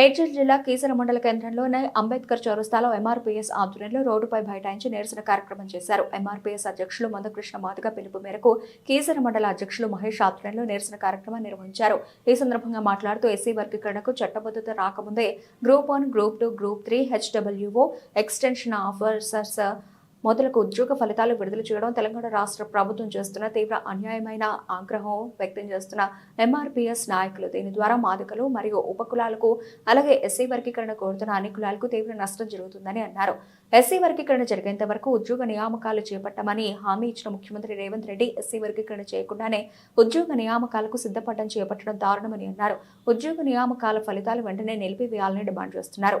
మేడ్చల్ జిల్లా కీసర మండల కేంద్రంలోని అంబేద్కర్ చౌరస్తాలో ఎంఆర్పీఎస్ ఆధ్వర్యంలో రోడ్డుపై బైఠాయించి నిరసన కార్యక్రమం చేశారు. ఎంఆర్పీఎస్ అధ్యక్షులు మందకృష్ణ మాదిగ పిలుపు మేరకు కీసర మండల అధ్యక్షులు మహేష్ ఆధ్వర్యంలో నిరసన కార్యక్రమం నిర్వహించారు. ఈ సందర్భంగా మాట్లాడుతూ ఎస్సీ వర్గీకరణకు చట్టబద్ధత రాకముందే group one group two group three HWO extension officers మొదలకు ఉద్యోగ ఫలితాలు విడుదల చేయడం తెలంగాణ రాష్ట్ర ప్రభుత్వం చేస్తున్న తీవ్ర అన్యాయమైన ఆగ్రహం వ్యక్తం చేస్తున్న ఎంఆర్పీఎస్ నాయకులు దీని ద్వారా మాదకలు మరియు ఉపకులాలకు అలాగే ఎస్సీ వర్గీకరణ కోరుతున్న అన్ని కులాలకు తీవ్ర నష్టం జరుగుతుందని అన్నారు. ఎస్సీ వర్గీకరణ జరిగేంత వరకు ఉద్యోగ నియామకాలు చేపట్టమని హామీ ఇచ్చిన ముఖ్యమంత్రి రేవంత్ రెడ్డి ఎస్సీ వర్గీకరణ చేయకుండానే ఉద్యోగ నియామకాలకు సిద్ధపడడం చేపట్టడం దారుణమని అన్నారు. ఉద్యోగ నియామకాల ఫలితాలు వెంటనే నిలిపివేయాలని డిమాండ్ చేస్తున్నారు.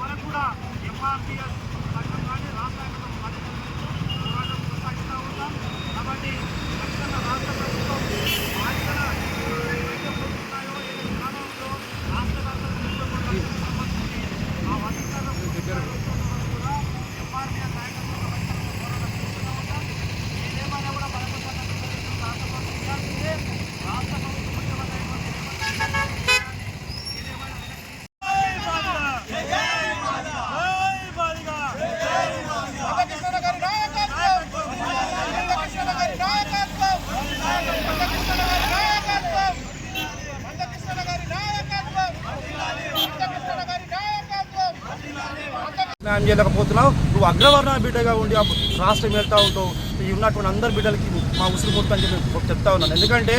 వరకు కూడా ఎంఆర్పిఎస్ సంఘం కానీ రాష్ట్ర పోరాటం కొనసాగిస్తూ ఉంటాం కాబట్టి ఖచ్చితంగా రాష్ట్ర ప్రభుత్వం బాధ్యతల ఏవైతే పోతున్నాయో ఏ విధానంలో రాష్ట్ర రాష్ట్ర సంబంధించి ఆ వర్గీకరణ కూడా ఎంఆర్పిఎస్ నాయకత్వంలో ఖచ్చితంగా పోరాటం చేస్తూ ఉంటాం ఏదేమైనా కూడా బలపడ్డ రాష్ట్ర ప్రభుత్వం చేయాల్సిందే రాష్ట్ర ప్రభుత్వం ముఖ్యమంత్రి న్యాయం చేయలేకపోతున్నావు. నువ్వు అగ్రవర్ణ బిడ్డగా ఉండి ఆ రాష్ట్రం వెళ్తూ ఉంటావు. ఈ ఉన్నటువంటి అందరి బిడ్డలకి మా ఉసురు ముట్టు చెప్పి చెప్తా ఉన్నాను. ఎందుకంటే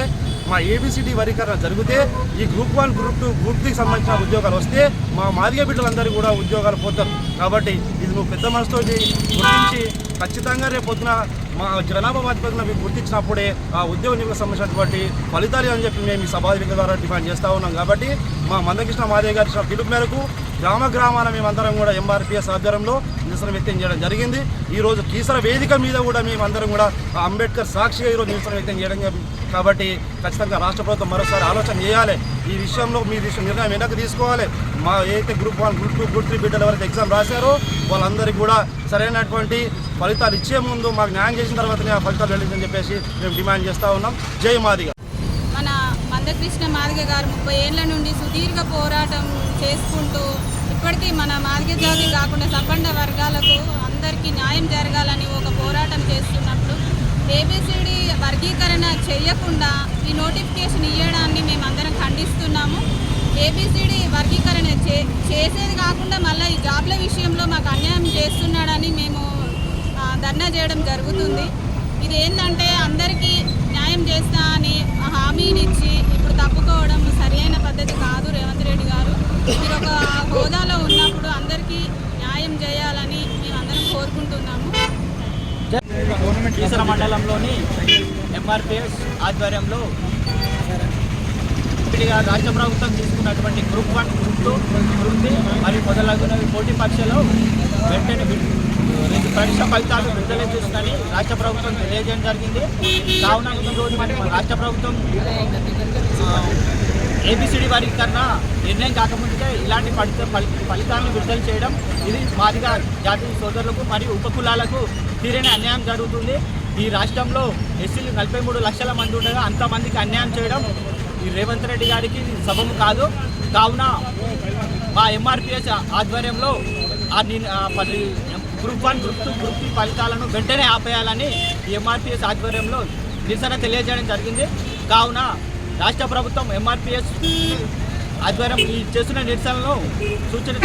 మా ఏబిసిడి వర్గీకరణ జరిగితే ఈ group one group two group త్రీకి సంబంధించిన ఉద్యోగాలు వస్తే మా మాదిగ బిడ్డలందరూ కూడా ఉద్యోగాలు పోతారు. కాబట్టి ఇది నువ్వు పెద్ద మనసుతో గుర్తించి ఖచ్చితంగా రేపు పొద్దున మా జనాభా ప్రాతిపదికన మీకు గుర్తించినప్పుడే ఆ ఉద్యోగ నిపుణులకు సంబంధించినటువంటి ఫలితాలు అని చెప్పి మేము ఈ సభాధిక ద్వారా డిమాండ్ చేస్తూ ఉన్నాం. కాబట్టి మా మందకృష్ణ మాదేవ్ గారి ఇచ్చిన పిలుపు మేరకు గ్రామ గ్రామాన మేమందరం కూడా ఎంఆర్పిఎస్ ఆధ్వర్యంలో నిరసన వ్యక్తం చేయడం జరిగింది. ఈరోజు తీసర కీసర వేదిక మీద కూడా మేమందరం కూడా అంబేద్కర్ సాక్షిగా ఈరోజు నిరసన వ్యక్తం చేయడం కాబట్టి ఖచ్చితంగా రాష్ట్ర ప్రభుత్వం మరోసారి ఆలోచన చేయాలి. ఈ విషయంలో మీ విషయం నిర్ణయం వెనక్కి తీసుకోవాలి. మా ఏదైతే group one group two group three బిడ్డలు ఎవరైతే ఎగ్జామ్ రాశారో వాళ్ళందరికీ కూడా సరైనటువంటి ఫలితాలు ఇచ్చే ముందు మాకు న్యాయం చేసిన తర్వాతనే ఆ ఫలితాలు వెళ్ళిందని చెప్పేసి మేము డిమాండ్ చేస్తూ ఉన్నాం. జై మాదిగ. మన మందకృష్ణ మాదిగ గారు ముప్పై ఏళ్ళ నుండి సుదీర్ఘ పోరాటం చేసుకుంటూ ఇప్పటికీ మన మాదిగ జాతి కాకుండా సబ్బండ వర్గాలకు అందరికీ న్యాయం జరగాలని ఒక పోరాటం చేస్తున్నప్పుడు ఏబిసిడి వర్గీకరణ చేయకుండా ఈ నోటిఫికేషన్ ఇవ్వడాన్ని మేమందరం ఖండిస్తున్నాము. ఏబిసిడి వర్గీకరణ చేసేది కాకుండా మళ్ళీ ఈ జాబ్ల విషయంలో మాకు అన్యాయం చేస్తున్నాడని మేము ధర్నా చేయడం జరుగుతుంది. ఇది ఏంటంటే అందరికీ న్యాయం చేస్తా అని హామీని ఇచ్చి ఇప్పుడు తప్పుకోవడం సరైన పద్ధతి కాదు రేవంత్ రెడ్డి గారు. మీరు ఒక హోదాలో ఉన్నప్పుడు అందరికీ న్యాయం చేయాలని మేమందరం కోరుకుంటున్నాము. మండలంలోని ఎంఆర్పిఎస్ ఆధ్వర్యంలో ఇప్పటిగా రాష్ట్ర ప్రభుత్వం తీసుకున్నటువంటి group one group two group three మరియు మొదలగునవి పోటీ పరీక్షలో వెంటనే రెండు పరీక్ష ఫలితాలు విడుదల చేస్తుందని రాష్ట్ర ప్రభుత్వం తెలియజేయడం జరిగింది. కావున ఈ రోజు మరి రాష్ట్ర ప్రభుత్వం ఏబిసిడి వర్గీకరణ నిర్ణయం కాకముందుకే ఇలాంటి ఫలిత ఫలితాలను విడుదల చేయడం ఇది మాదిగా జాతీయ సోదరులకు మరియు ఉపకులాలకు తీరని అన్యాయం జరుగుతుంది. ఈ రాష్ట్రంలో ఎస్సీలు నలభై మూడు లక్షల మంది ఉండగా అంతమందికి అన్యాయం చేయడం ఈ రేవంత్ రెడ్డి గారికి సబము కాదు. కావున మా ఎంఆర్పిఎస్ ఆధ్వర్యంలో పది group one group two group three ఫలితాలను వెంటనే ఆపేయాలని ఎంఆర్పిఎస్ ఆధ్వర్యంలో నిరసన తెలియజేయడం జరిగింది. కావున రాష్ట్ర ప్రభుత్వం ఎంఆర్పిఎస్ ఆధ్వర్యం ఈ చేస్తున్న నిరసనలో సూచన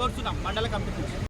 కోరుతున్నాం. మండల కమిటీ.